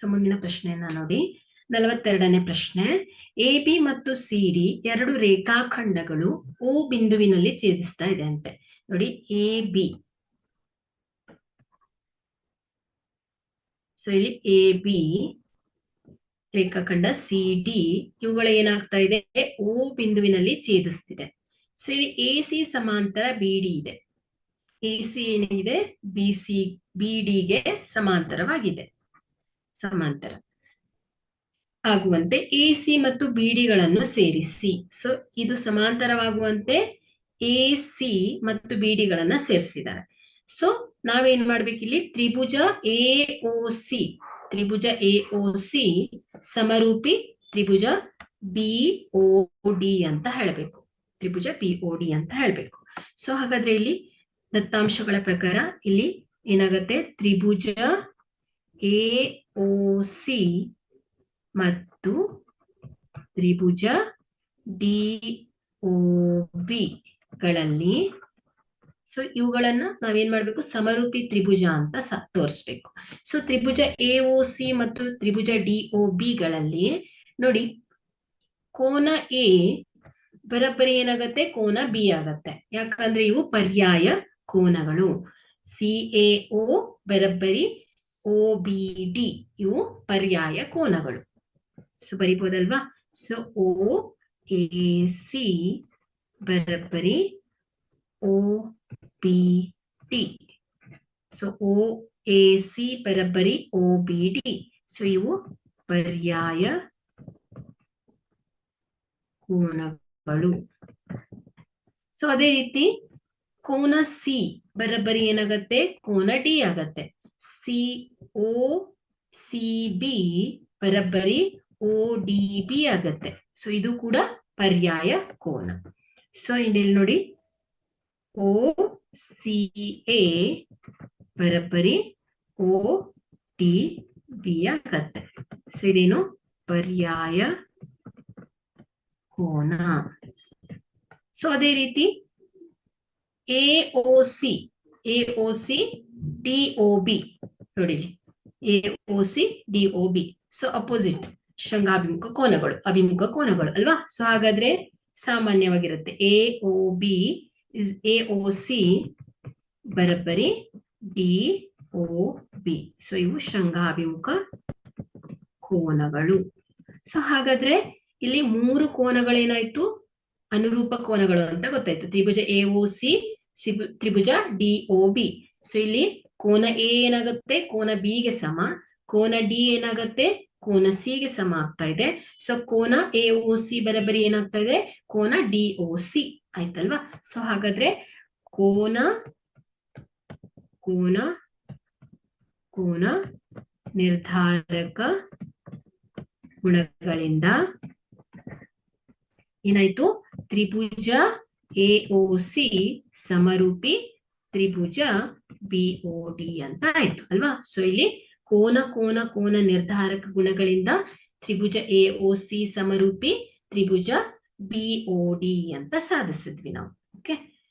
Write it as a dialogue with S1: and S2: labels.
S1: So ಮುಂದಿನ ಪ್ರಶ್ನೆಯನ್ನ ನೋಡಿ. ನಲವತ್ತೆರಡನೇ ಪ್ರಶ್ನೆ. ಎ ಬಿ ಮತ್ತು ಸಿ ಡಿ ಎರಡು ರೇಖಾಖಂಡಗಳು ಓ ಬಿಂದುವಿನಲ್ಲಿ ಛೇದಿಸ್ತಾ ಇದೆ ಅಂತೆ ನೋಡಿ ಎ ಬಿ ಸೊ ಇಲ್ಲಿ ಎ ಬಿ ರೇಖಾಖಂಡ ಸಿ ಡಿ ಇವುಗಳ ಏನಾಗ್ತಾ ಇದೆ? ಓ ಬಿಂದುವಿನಲ್ಲಿ ಛೇದಿಸ್ತಿದೆ. ಸೊ ಇಲ್ಲಿ ಎ ಸಿ ಸಮಾಂತರ ಬಿ ಡಿ ಇದೆ. ಎ ಸಿ ಏನಿದೆ? ಬಿ ಸಿ ಬಿ ಡಿಗೆ ಸಮಾಂತರವಾಗಿದೆ. ಸಮಾಂತರ. ಆಗುವಂತೆ ಎ ಸಿ ಮತ್ತು ಬಿ ಡಿಗಳನ್ನು ಸೇರಿಸಿ. ಸೊ ಇದು ಸಮಾಂತರವಾಗುವಂತೆ ಎ ಸಿ ಮತ್ತು ಬಿ ಡಿಗಳನ್ನ ಸೇರಿಸಿದ್ದಾರೆ. ಸೊ ನಾವೇನ್ ಮಾಡ್ಬೇಕು ಇಲ್ಲಿ ತ್ರಿಭುಜ ಎ ಒ ಸಿ ತ್ರಿಭುಜ ಎ ಒ ಸಿ ಸಮರೂಪಿ ತ್ರಿಭುಜ ಬಿ ಒ ಡಿ ಅಂತ ಹೇಳಬೇಕು. ತ್ರಿಭುಜ ಬಿ ಒ ಡಿ ಅಂತ ಹೇಳಬೇಕು. ಸೊ ಹಾಗಾದ್ರೆ ಇಲ್ಲಿ ದತ್ತಾಂಶಗಳ ಪ್ರಕಾರ ಇಲ್ಲಿ ಏನಾಗತ್ತೆ? ತ್ರಿಭುಜ ಎ ಒ ಸಿ ಮತ್ತು ತ್ರಿಭುಜ ಡಿ ಒ ಬಿ ಗಳಲ್ಲಿ. ಸೊ ಇವುಗಳನ್ನ ನಾವೇನ್ ಮಾಡ್ಬೇಕು? ಸಮರೂಪಿ ತ್ರಿಭುಜ ಅಂತ ತೋರಿಸ್ಬೇಕು. ಸೊ ತ್ರಿಭುಜ ಎ ಒ ಸಿ ಮತ್ತು ತ್ರಿಭುಜ ಡಿ ಒ ಬಿ ಗಳಲ್ಲಿ ನೋಡಿ, ಕೋನ ಎ ಬರಬ್ಬರಿ ಏನಾಗತ್ತೆ? ಕೋನ ಬಿ ಆಗತ್ತೆ. ಯಾಕಂದ್ರೆ ಇವು ಪರ್ಯಾಯ ಕೋನಗಳು. ಸಿ, ಎ ಒ ಬರಬ್ಬರಿ ಒ ಬಿ ಡಿ ಇವು ಪರ್ಯಾಯ ಕೋನಗಳು. ಸೊ ಬರಿಬೋದಲ್ವಾ ಸೊ ಓ ಎ ಸಿ ಬರಬ್ಬರಿ O B D so O A C ಬರಬ್ಬರಿ ಓ ಬಿ ಡಿ ಸೊ, ಇವು ಪರ್ಯಾಯ ಕೋನಗಳು. ಸೊ, ಅದೇ ರೀತಿ ಕೋನ ಸಿ ಬರಬ್ಬರಿ ಏನಾಗತ್ತೆ? ಕೋನ ಡಿ ಆಗತ್ತೆ. ಸಿ ಸಿ ಬಿ ಬರಬ್ಬರಿ ಓ ಡಿ ಬಿ ಆಗತ್ತೆ. ಸೊ ಇದು ಕೂಡ ಪರ್ಯಾಯ ಕೋನ. ಸೊ ಇಲ್ಲಿ ನೋಡಿ. ಓ ಸಿ ಎ ಬರಬ್ಬರಿ ಓ ಡಿ ಬಿ ಆಗತ್ತೆ. ಸೊ ಇದೇನು ಪರ್ಯಾಯ ಕೋನ. ಸೊ ಅದೇ ರೀತಿ A O C A O C D O B ನೋಡಿ ಎ ಒ ಸಿ ಅಪೋಸಿಟ್ ಶೃಂಗಾಭಿಮುಖ ಕೋನಗಳು, ಅಭಿಮುಖ ಕೋನಗಳು, ಅಲ್ವಾ? ಸೊ ಹಾಗಾದ್ರೆ ಸಾಮಾನ್ಯವಾಗಿರುತ್ತೆ. A O B is A O C ಬರಬ್ಬರಿ ಡಿ ಒ ಬಿ ಸೊ ಇವು ಶೃಂಗಾಭಿಮುಖ ಕೋನಗಳು. ಸೊ ಹಾಗಾದ್ರೆ ಇಲ್ಲಿ ಮೂರು ಕೋನಗಳೇನಾಯ್ತು? ಅನುರೂಪ ಕೋನಗಳು ಅಂತ ಗೊತ್ತಾಯ್ತು. ತ್ರಿಭುಜ ಎ ಒ ಸಿ ತ್ರಿಭುಜ ಡಿ ಒ ಬಿ ಸೊ ಇಲ್ಲಿ ಕೋನ ಎ ಏನಾಗುತ್ತೆ? ಕೋನ ಬಿ ಗೆ ಸಮ, ಕೋನ ಡಿ ಏನಾಗುತ್ತೆ? ಕೋನ ಸಿ ಗೆ ಸಮ ಆಗ್ತಾ ಇದೆ. ಸೊ ಕೋನ ಎ ಓ ಸಿ ಬರಬರಿ ಏನಾಗ್ತಾ ಇದೆ? ಕೋನ ಡಿ ಒ ಸಿ ಆಯ್ತಲ್ವಾ? ಸೊ ಹಾಗಾದ್ರೆ ಕೋನ ಕೋನ ಕೋನ ನಿರ್ಧಾರಕ ಗುಣಗಳಿಂದ ಏನಾಯ್ತು? ತ್ರಿಭುಜ ಎ ಒ ಸಿ ಸಮರೂಪಿ ತ್ರಿಭುಜ ಬಿ ಒ ಡಿ ಅಂತ ಆಯ್ತು, ಅಲ್ವಾ? ಸೊ ಇಲ್ಲಿ ಕೋನ ಕೋನ ಕೋನ ನಿರ್ಧಾರಕ ಗುಣಗಳಿಂದ ತ್ರಿಭುಜ ಎ ಒ ಸಿ ಸಮರೂಪಿ ತ್ರಿಭುಜ ಬಿ ಒ ಡಿ ಅಂತ ಸಾಧಿಸಿದ್ವಿ ನಾವು ಓಕೆ